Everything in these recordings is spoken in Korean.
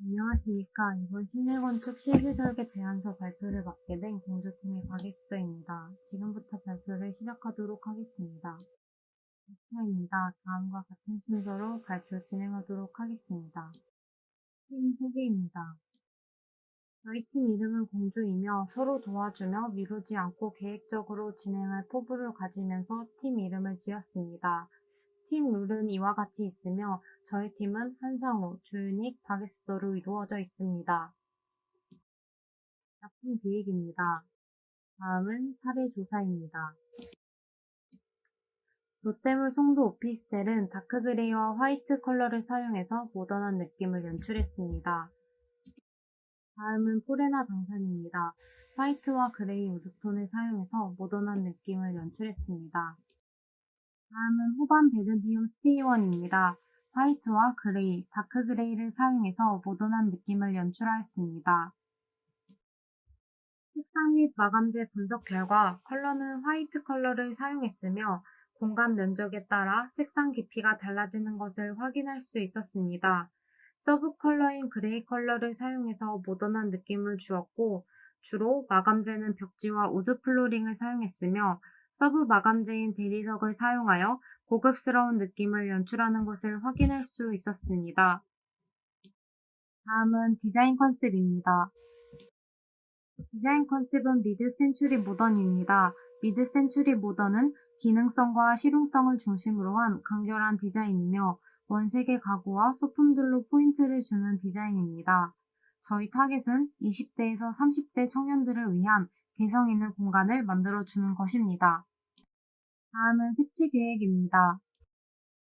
안녕하십니까. 이번 실내건축 실시설계 제안서 발표를 맡게 된 공조팀의 박예수입니다. 지금부터 발표를 시작하도록 하겠습니다. 박차입니다. 다음과 같은 순서로 발표 진행하도록 하겠습니다. 팀 소개입니다. 저희 팀 이름은 공조이며 서로 도와주며 미루지 않고 계획적으로 진행할 포부를 가지면서 팀 이름을 지었습니다. 팀 룰은 이와 같이 있으며 저희 팀은 한상우, 조윤익, 박예수도로 이루어져 있습니다. 작품 기획입니다. 다음은 사례 조사입니다. 롯데물 송도 오피스텔은 다크그레이와 화이트 컬러를 사용해서 모던한 느낌을 연출했습니다. 다음은 포레나 당산입니다. 화이트와 그레이 우드톤을 사용해서 모던한 느낌을 연출했습니다. 다음은 호반 베르디움 스테이원입니다. 화이트와 그레이, 다크 그레이를 사용해서 모던한 느낌을 연출하였습니다. 색상 및 마감재 분석 결과 컬러는 화이트 컬러를 사용했으며 공간 면적에 따라 색상 깊이가 달라지는 것을 확인할 수 있었습니다. 서브 컬러인 그레이 컬러를 사용해서 모던한 느낌을 주었고 주로 마감재는 벽지와 우드 플로링을 사용했으며 서브 마감재인 대리석을 사용하여 고급스러운 느낌을 연출하는 것을 확인할 수 있었습니다. 다음은 디자인 컨셉입니다. 디자인 컨셉은 미드 센츄리 모던입니다. 미드 센츄리 모던은 기능성과 실용성을 중심으로 한 간결한 디자인이며 원색의 가구와 소품들로 포인트를 주는 디자인입니다. 저희 타겟은 20대에서 30대 청년들을 위한 개성 있는 공간을 만들어주는 것입니다. 다음은 색채 계획입니다.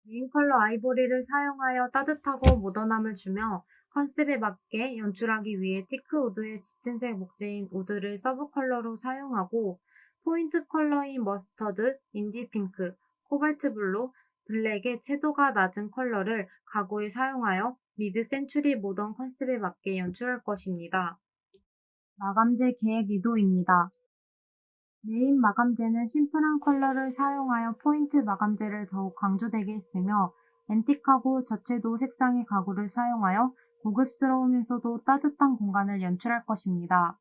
메인 컬러 아이보리를 사용하여 따뜻하고 모던함을 주며 컨셉에 맞게 연출하기 위해 티크 우드의 짙은색 목재인 우드를 서브 컬러로 사용하고 포인트 컬러인 머스터드, 인디 핑크, 코발트 블루, 블랙의 채도가 낮은 컬러를 가구에 사용하여 미드 센츄리 모던 컨셉에 맞게 연출할 것입니다. 마감재 계획 이도입니다. 메인 마감재는 심플한 컬러를 사용하여 포인트 마감재를 더욱 강조되게 했으며 앤틱하고 저채도 색상의 가구를 사용하여 고급스러우면서도 따뜻한 공간을 연출할 것입니다.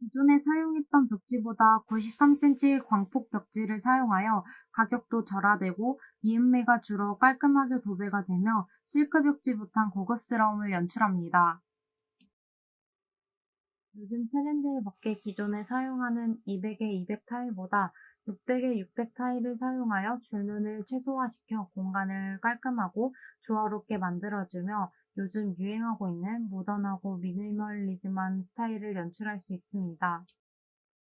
기존에 사용했던 벽지보다 93cm 광폭 벽지를 사용하여 가격도 절하되고 이음매가 줄어 깔끔하게 도배가 되며 실크 벽지부터 고급스러움을 연출합니다. 요즘 트렌드에 맞게 기존에 사용하는 200의 200 타일보다 600의 600 타일을 사용하여 줄눈을 최소화시켜 공간을 깔끔하고 조화롭게 만들어주며 요즘 유행하고 있는 모던하고 미니멀리즘한 스타일을 연출할 수 있습니다.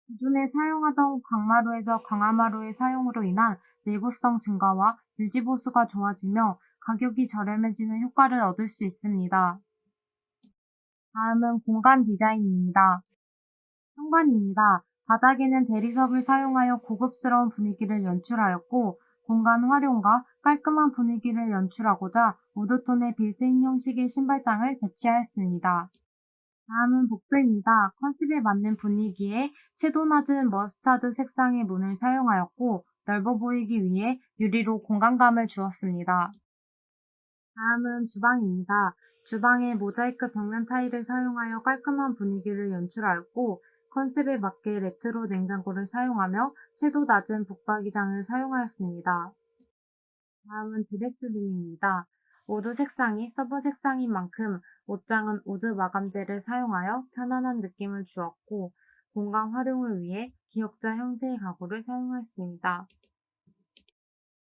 기존에 사용하던 강마루에서 강화마루의 사용으로 인한 내구성 증가와 유지보수가 좋아지며 가격이 저렴해지는 효과를 얻을 수 있습니다. 다음은 공간 디자인입니다. 현관입니다. 바닥에는 대리석을 사용하여 고급스러운 분위기를 연출하였고 공간 활용과 깔끔한 분위기를 연출하고자 우드톤의 빌트인 형식의 신발장을 배치하였습니다. 다음은 복도입니다. 컨셉에 맞는 분위기에 채도 낮은 머스타드 색상의 문을 사용하였고 넓어 보이기 위해 유리로 공간감을 주었습니다. 다음은 주방입니다. 주방에 모자이크 벽면 타일을 사용하여 깔끔한 분위기를 연출하였고 컨셉에 맞게 레트로 냉장고를 사용하며 채도 낮은 북박이장을 사용하였습니다. 다음은 드레스룸입니다. 우드 색상이 서브 색상인 만큼 옷장은 우드 마감재를 사용하여 편안한 느낌을 주었고 공간 활용을 위해 기역자 형태의 가구를 사용하였습니다.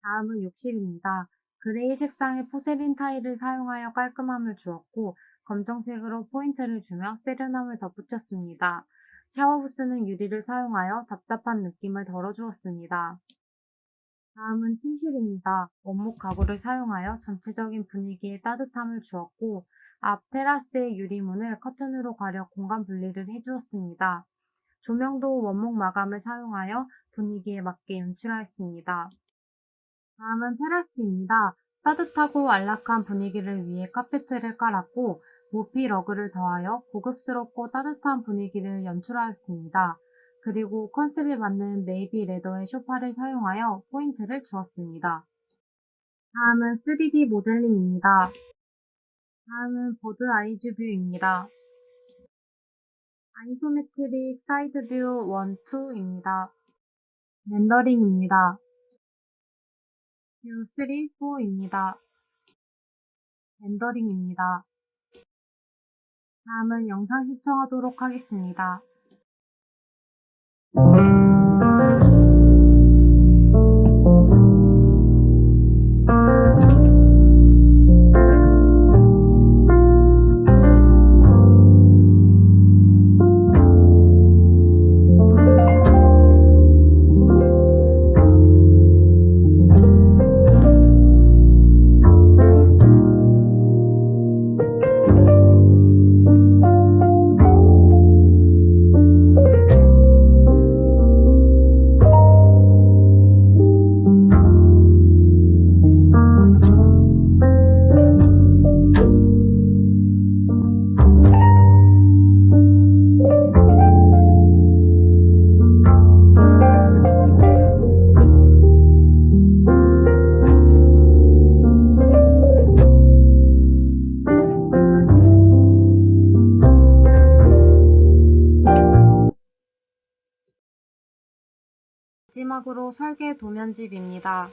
다음은 욕실입니다. 그레이 색상의 포세린 타일을 사용하여 깔끔함을 주었고 검정색으로 포인트를 주며 세련함을 덧붙였습니다. 샤워부스는 유리를 사용하여 답답한 느낌을 덜어주었습니다. 다음은 침실입니다. 원목 가구를 사용하여 전체적인 분위기에 따뜻함을 주었고 앞 테라스의 유리문을 커튼으로 가려 공간 분리를 해주었습니다. 조명도 원목 마감을 사용하여 분위기에 맞게 연출하였습니다. 다음은 테라스입니다. 따뜻하고 안락한 분위기를 위해 카페트를 깔았고 모피 러그를 더하여 고급스럽고 따뜻한 분위기를 연출하였습니다. 그리고 컨셉에 맞는 네이비 레더의 소파를 사용하여 포인트를 주었습니다. 다음은 3D 모델링입니다. 다음은 보드 아이즈 뷰입니다. 아이소메트릭 사이드 뷰 1, 2입니다. 렌더링입니다. 뷰 3, 4입니다. 렌더링입니다. 다음은 영상 시청하도록 하겠습니다. 마지막으로 설계 도면집입니다.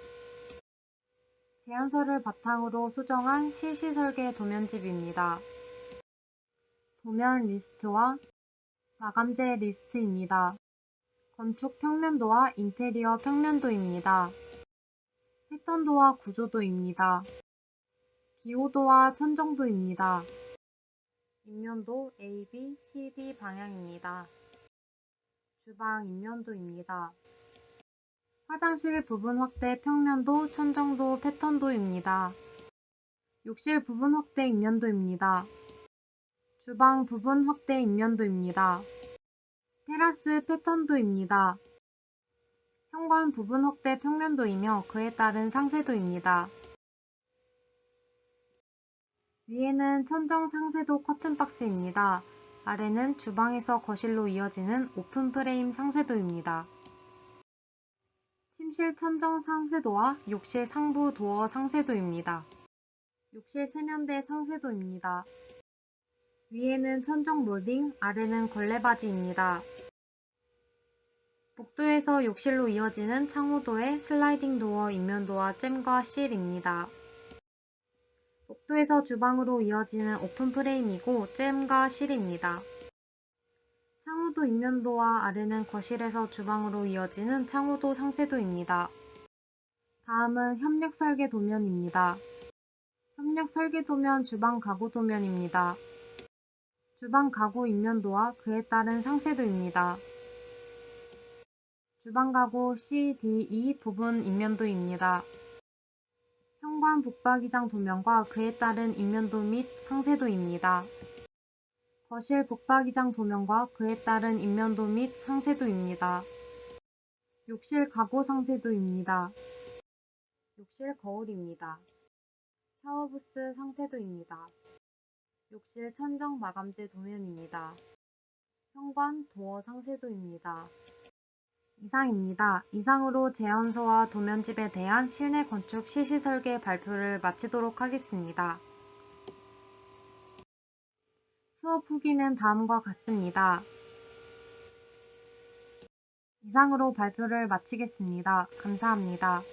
제안서를 바탕으로 수정한 실시 설계 도면집입니다. 도면 리스트와 마감재 리스트입니다. 건축 평면도와 인테리어 평면도입니다. 패턴도와 구조도입니다. 기호도와 천정도입니다. 인면도 A, B, C, D 방향입니다. 주방 인면도입니다. 화장실 부분 확대 평면도, 천정도, 패턴도입니다. 욕실 부분 확대 인면도입니다. 주방 부분 확대 인면도입니다. 테라스 패턴도입니다. 현관 부분 확대 평면도이며 그에 따른 상세도입니다. 위에는 천정 상세도 커튼박스입니다. 아래는 주방에서 거실로 이어지는 오픈 프레임 상세도입니다. 침실 천정 상세도와 욕실 상부 도어 상세도입니다. 욕실 세면대 상세도입니다. 위에는 천정 몰딩, 아래는 걸레바지입니다. 복도에서 욕실로 이어지는 창호도의 슬라이딩 도어 인면도와 잼과 실입니다. 복도에서 주방으로 이어지는 오픈 프레임이고 잼과 실입니다. 창호도 인면도와 아래는 거실에서 주방으로 이어지는 창호도 상세도입니다. 다음은 협력 설계 도면입니다. 협력 설계 도면 주방 가구 도면입니다. 주방 가구 인면도와 그에 따른 상세도입니다. 주방 가구 C, D, E 부분 인면도입니다. 현관 북박이장 도면과 그에 따른 인면도 및 상세도입니다. 거실 북박이장 도면과 그에 따른 인면도 및 상세도입니다. 욕실 가구 상세도입니다. 욕실 거울입니다. 샤워부스 상세도입니다. 욕실 천정 마감재 도면입니다. 현관 도어 상세도입니다. 이상입니다. 이상으로 제안서와 도면집에 대한 실내 건축 실시 설계 발표를 마치도록 하겠습니다. 수업 후기는 다음과 같습니다. 이상으로 발표를 마치겠습니다. 감사합니다.